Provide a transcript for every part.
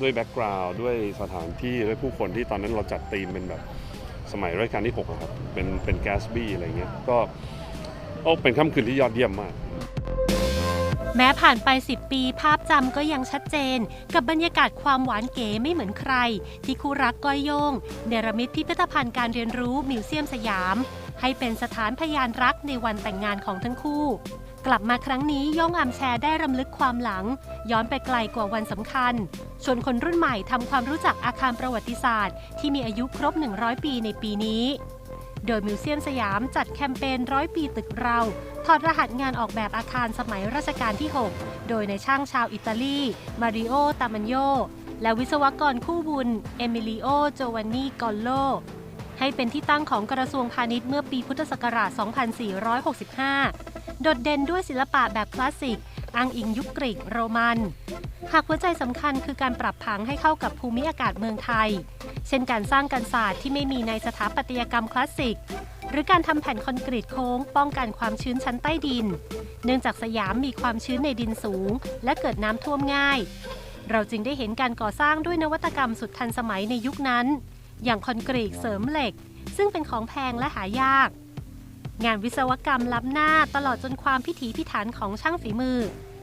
ด้วยแบ็กกราวด์ด้วยสถานที่ด้วยผู้คนที่ตอนนั้นเราจัดธีมเป็นแบบสมัยรัชกาลที่6อะครับเป็นเป็นแกสบี้อะไรเงี้ยก็โอ้เป็นค่ำคืนที่ยอดเยี่ยมมาก แม้ผ่านไป 10 ปีภาพจำก็ยังชัดเจน กับบรรยากาศความหวานเก๋ไม่เหมือนใคร ที่คู่รักก้อยโยง เนรมิตพิพิธภัณฑ์การเรียนรู้มิวเซียมสยาม ให้เป็นสถานพยานรักในวันแต่งงานของทั้งคู่ กลับมาครั้งนี้ย่องอัมแชร์ได้รำลึกความหลัง ย้อนไปไกลกว่าวันสำคัญ ชวนคนรุ่นใหม่ทำความรู้จักอาคารประวัติศาสตร์ ที่มีอายุครบ 100 ปีในปีนี้ โดยมิวเซียมสยามจัดแคมเปญร้อยปีตึกเรา ถอดรหัสงานออกแบบอาคารสมัยรัชกาลที่ 6 โดยในช่างชาวอิตาลี มาริโอ ตามันโย และวิศวกรคู่บุญ เอมิลิโอ โจวานนีกอลโลให้เป็นที่ตั้งของกระทรวงพาณิชย์เมื่อปีพุทธศักราช 2465 โดดเด่นด้วยศิลปะแบบคลาสสิก อ้างอิงยุคกรีกโรมัน หากหัวใจสำคัญคือการปรับผังให้เข้ากับภูมิอากาศเมืองไทย เช่นการสร้างกันศาสตร์ที่ไม่มีในสถาปัตยกรรมคลาสสิก หรือการทำแผ่นคอนกรีตโค้ง ป้องกันความชื้นชั้นใต้ดิน เนื่องจากสยามมีความชื้นในดินสูง และเกิดน้ำท่วมง่าย เราจึงได้เห็นการก่อสร้างด้วยนวัตกรรมสุดทันสมัยในยุคนั้น อย่างคอนกรีตเสริมเหล็ก ซึ่งเป็นของแพงและหายาก งานวิศวกรรมล้ำหน้าตลอดจนความพิถีพิถันของช่างฝีมือ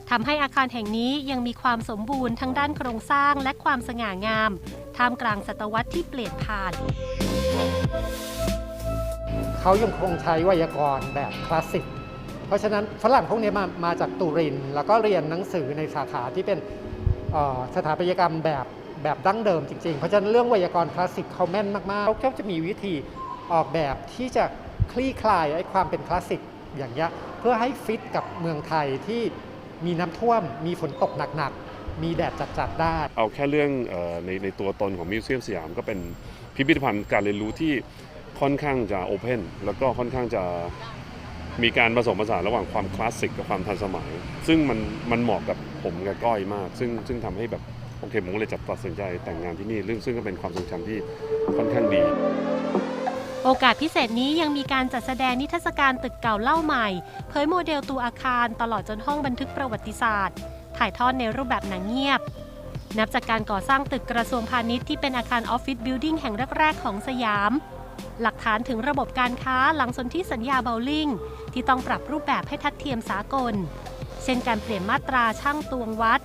ทำให้อาคารแห่งนี้ยังมีความสมบูรณ์ทั้งด้านโครงสร้างและความสง่างาม ท่ามกลางศตวรรษที่เปลี่ยนผ่าน เขายังคงใช้ไวยากรณ์แบบคลาสสิก เพราะฉะนั้นฝรั่งพวกนี้มามาจากตุริน แล้วก็เรียนหนังสือในสาขาที่เป็นสถาปัตยกรรมแบบแบบดั้งเดิมจริงๆ เพราะฉะนั้นเรื่องไวยากรณ์คลาสสิกเขาแม่นมากๆเขาจะมีวิธีออกแบบที่จะ คลี่คลายไอ้ความเป็นคลาสสิกอย่างเงี้ยเพื่อให้ฟิตกับเมืองไทยที่มีน้ำท่วม มีฝนตกหนักๆ มีแดดจัดๆได้ เอาแค่เรื่องออในในตัวตนของมิวเซียมสยามก็เป็นพิพิธภัณฑ์การเรียนรู้ที่ค่อนข้างจะโอเพนแล้วก็ค่อนข้างจะมีการผสมผสานระหว่างความคลาสสิกกับความทันสมัย ซึ่งมันมันเหมาะกับผมกับก้อยมาก ซึ่งซึ่งทำให้แบบโอเคผมก็เลยจับตัดสินใจแต่งงานที่นี่เรื่องซึ่งก็เป็นความทรงจำที่ค่อนข้างดี โอกาสพิเศษนี้ยังมีการจัดแสดงนิทรรศการตึกเก่าเล่าใหม่ เผยโมเดลตัวอาคารตลอดจนห้องบันทึกประวัติศาสตร์ ถ่ายทอดในรูปแบบหนังเงียบ นับจากการก่อสร้างตึกกระทรวงพาณิชย์ที่เป็นอาคารออฟฟิศบิลดิ่งแห่งแรก ๆ ของสยาม หลักฐานถึงระบบการค้าหลังสนธิสัญญาเบลลิงที่ต้องปรับรูปแบบให้ทัดเทียมสากล เช่นการเปลี่ยนมาตราช่างตวงวัด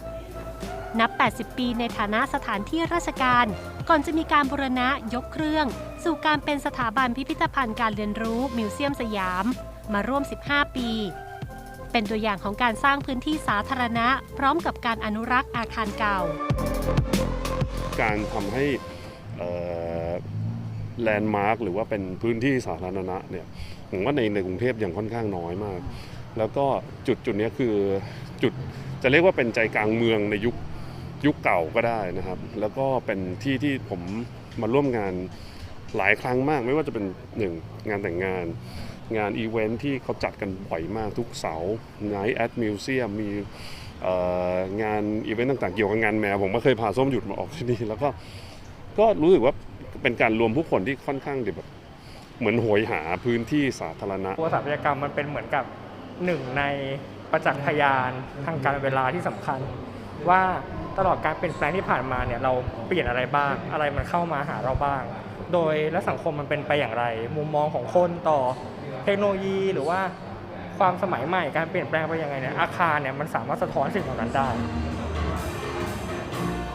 นับ 80 ปีในฐานะสถานที่ราชการ ก่อนจะมีการบูรณะยกเครื่อง สู่การเป็นสถาบันพิพิธภัณฑ์การเรียนรู้มิวเซียมสยาม มาร่วม 15 ปี เป็นตัวอย่างของการสร้างพื้นที่สาธารณะ พร้อมกับการอนุรักษ์อาคารเก่า การทำให้แลนด์มาร์คหรือว่าเป็นพื้นที่สาธารณะเนี่ยผมว่าในในกรุงเทพยังค่อนข้างน้อยมาก แล้วก็จุดจุดนี้คือจุดจะเรียกว่าเป็นใจกลางเมืองในยุค ยุคเก่าก็ได้นะครับ แล้วก็เป็นที่ที่ผมมาร่วมงานหลายครั้งมาก ไม่ว่าจะเป็นหนึ่งงานแต่งงาน งานอีเวนท์ที่เขาจัดกันบ่อยมากทุกเสาร์ Night at Museum มีงานอีเวนต์ต่างๆ เกี่ยวกับงานแมว ผมก็เคยพาส้มหยุดมาออกที่นี่แล้วก็ก็รู้สึกว่าเป็นการรวมผู้คนที่ค่อนข้างแบบเหมือนโหยหาพื้นที่สาธารณะตัวสถาปัตยกรรมมันเป็นเหมือนกับหนึ่งในประจักษ์พยานทางการเวลาที่สำคัญ ว่าตลอดการเปลี่ยนแปลงที่ผ่านมาเนี่ยเราเปลี่ยนอะไรบ้าง อะไรมันเข้ามาหาเราบ้าง โดยและสังคมมันเป็นไปอย่างไร มุมมองของคนต่อเทคโนโลยีหรือว่าความสมัยใหม่การเปลี่ยนแปลงไปยังไงเนี่ยอาคารเนี่ยมันสามารถสะท้อนสิ่งเหล่านั้นได้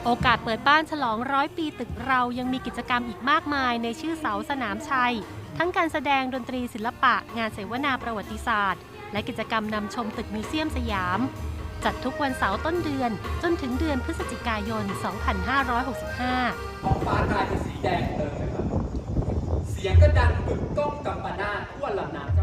โอกาสเปิดบ้านฉลองร้อยปีตึกเรายังมีกิจกรรมอีกมากมายในชื่อเสาสนามชัย ทั้งการแสดงดนตรีศิลปะ งานเสวนาประวัติศาสตร์ และกิจกรรมนำชมตึกมิวเซียมสยาม จัดทุกวันเสาร์ต้นเดือน จนถึงเดือนพฤศจิกายน 2565ท้องฟ้ากลายเป็นสีแดงเติมเลยครับ เสียงก็ดังกึกก้องกัมปนาทั่วลำน้ำเจ้า